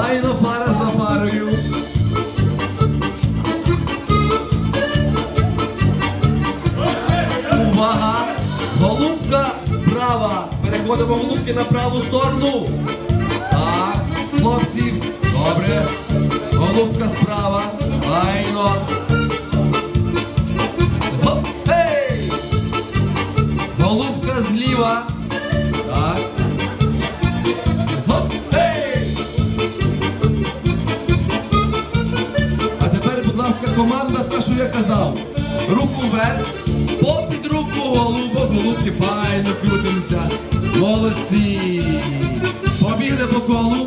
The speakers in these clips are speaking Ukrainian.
Файно пара за парою. Увага! Голубка справа. Переходимо голубки на праву сторону. Так, хлопці, добре. Голубка справа. Файно. Вверх, попід руку голубок, голубки файно крутимося. Молодці! Побігли по колу.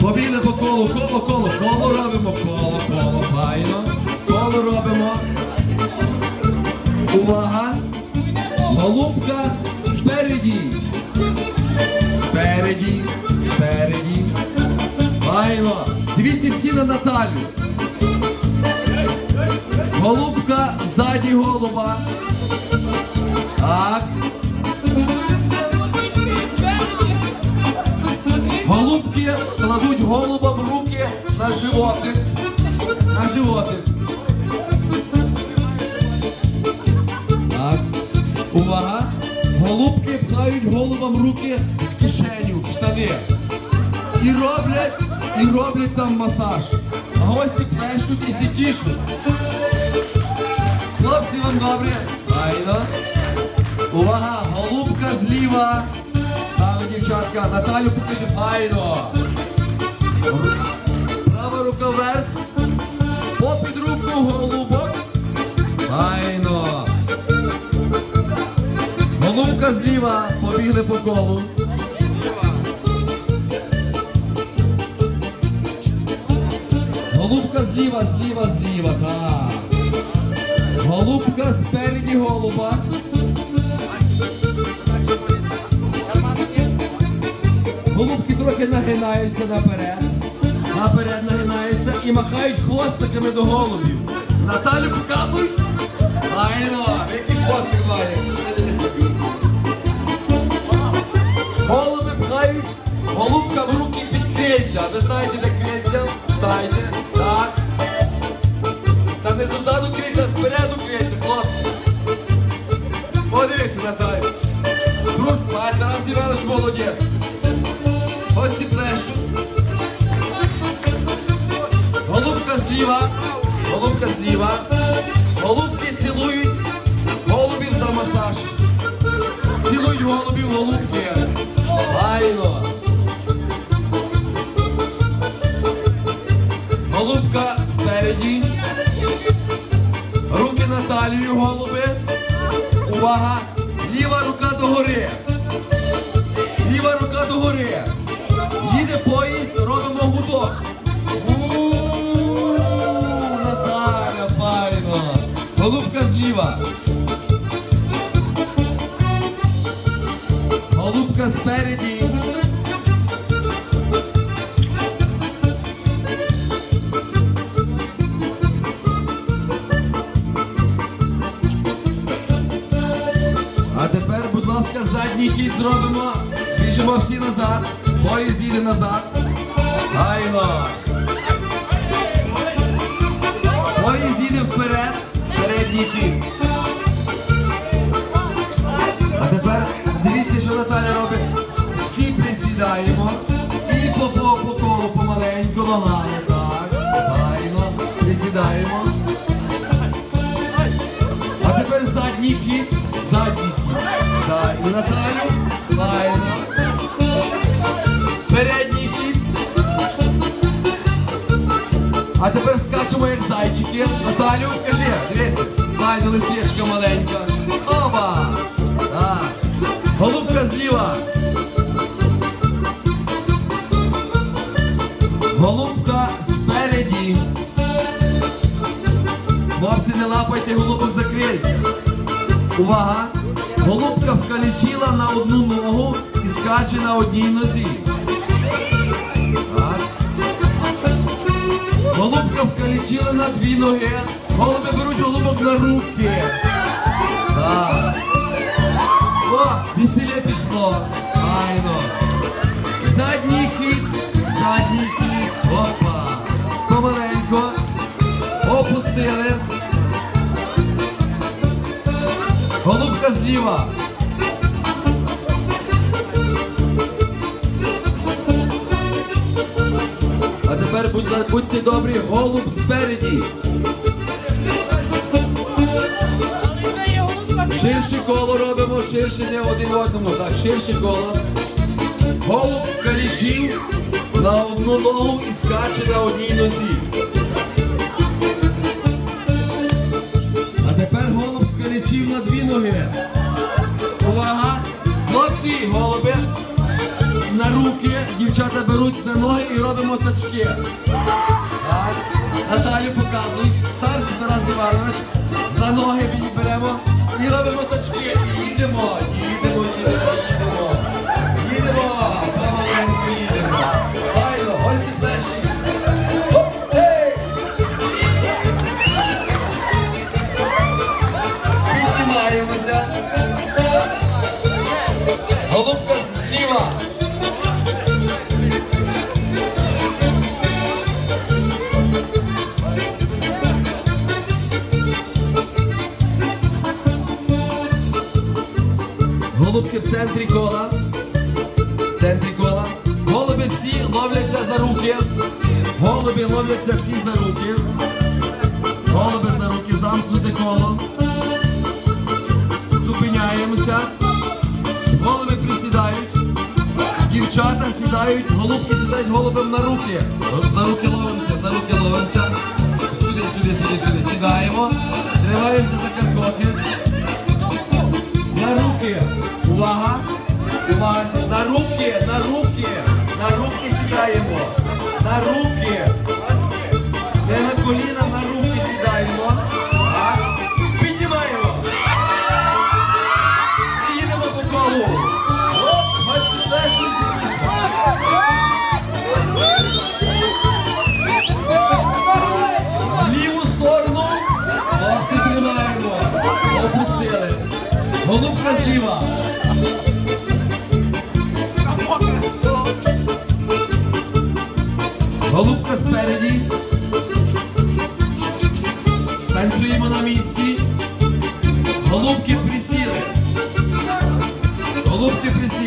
Побігли по колу, коло, коло, коло робимо, коло, коло, файно. Коло робимо. Увага! Голубка спереді. Спереді, спереді. Файно. Дивіться всі на Наталю. Голубка ззаді голуба. Так. Голубки кладуть голуба в руки на животик. На животик. Так. Увага! Голубки пхають голубам руки в кишеню, в штани. І роблять, і роблять там масаж. А гості плещуть і сітішуть. Хлопці вам добре. Файно. Увага! Голубка зліва. Стали дівчатка. Наталю покажи файно. Права рука вверх. Попід руку голубок. Файно. Голубка зліва, побігли по колу. Голубка зліва, зліва, зліва, так. Голубка спереді голуба. Голубки трохи нагинаються наперед. Наперед нагинаються і махають хвостиками до голубів. Наталю показуй. Айно, який хвостик має. Голуби пхають, голубка в руки під крильця. Ви знаєте, де крильця? Іванович молодець. Ось ці плещуть. Голубка зліва, голубка зліва. Голубки цілують голубів за масаж. Цілують голубів голубки. Файно. Голубка спереді. Руки на талію голуби. Увага! Ліва рука догори. Зліва. Голубка спереді. А тепер, будь ласка, задній хід зробимо. Біжимо всі назад. Поїзд їде назад. Гайно. Задній хід. Задній хід. Задній. Наталю. Файно. Передній хід. А тепер скачемо як зайчики. Наталю, кажи, дивися. Файно, лисичка маленька. Оба! Так. Голубка зліва. Голубка спереді. Хлопці, не лапайте голубок за крильця. Увага! Голубка вкалічила на одну ногу і скаче на одній нозі. Голубка вкалічила на дві ноги. Голуби беруть голубок на руки. Так. О, весілля пішло. Айно. Задній хід, задній хід. Опа. Голубка зліва. А тепер будь- будьте добрі, голуб спереді. Ширше коло робимо, ширше не один одному. Так, ширше коло. Голуб калічів на одну ногу і скаче на одній нозі. Дівчата беруть за ноги і робимо тачки. Так. Наталю показують. Старший Тарас Іванович. За ноги беремо центрі кола. В центрі кола. Голуби всі ловляться за руки. Голуби ловляться всі за руки. Голуби за руки, замкнуте коло. Зупиняємося. Голуби присідають. Дівчата сідають, голубки сідають голубам на руки. За руки ловимося, за руки ловимося. Сюди, сюди, сюди, сюди. Сідаємо. Тримаємося за каркоки. На руки. Увага. Увага. На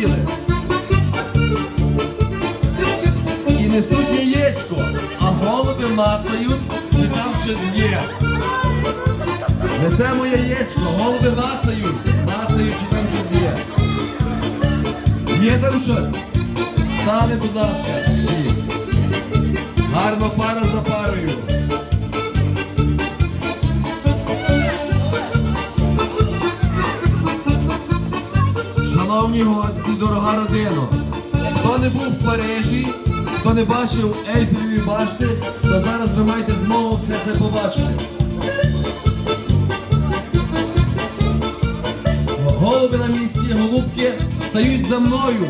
Присіли. І несуть яєчко, а голуби мацають, чи там щось є. Несемо яєчко, голуби мацають, мацають, чи там щось є. Є там щось? Стали, будь ласка, всі. Гарно пара за парою. Шановні гості, дорога родина, хто не був в Парижі, хто не бачив Ейфелеві башти, то зараз ви маєте змогу все це побачити. Голуби на місці, голубки стають за мною.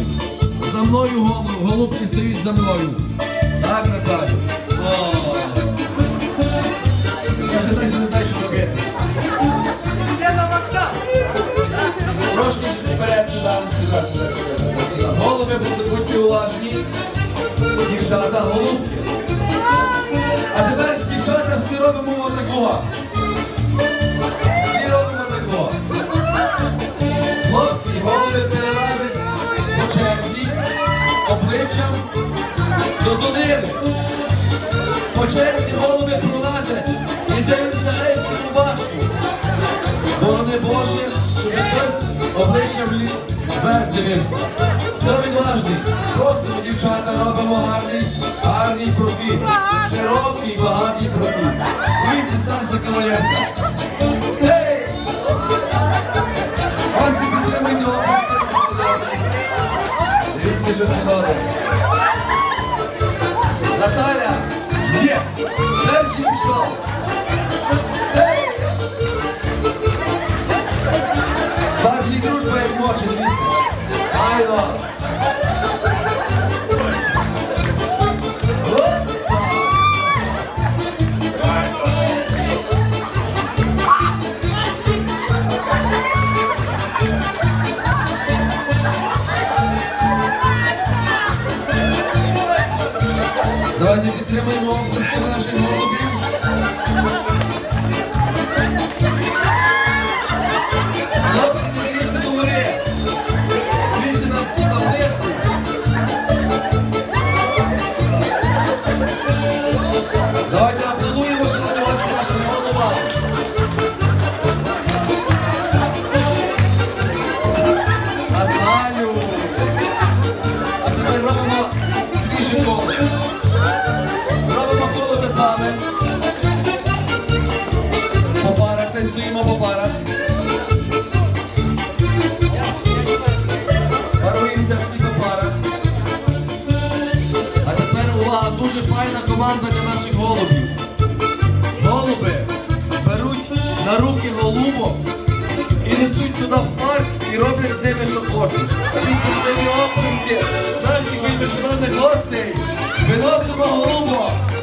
За мною голу- голубки стають за мною. Так, Наталю? Вперед сюди, сюди, сюди, сюди, сюди. Голуби, будьте, уважні. Дівчата, голубки. А тепер, дівчата, всі робимо отакого. Всі робимо такого. Хлопці, голуби перелазять по черзі, обличчям до долини. По черзі голуби пролазять і дивляться Ейфелеву башню. Борони Боже, щоб хтось обличчям вверх дивився. Хто відважний? Просимо, дівчата, робимо гарний, гарний профіль. Широкий, багатий профіль. Дивіться, станція кавалерка. Дуже файна команда для наших голубів. Голуби беруть на руки голубок і несуть туди в парк і роблять з ними, що хочуть. Відповідні оплески наших випишлених гостей. Виносимо голубок.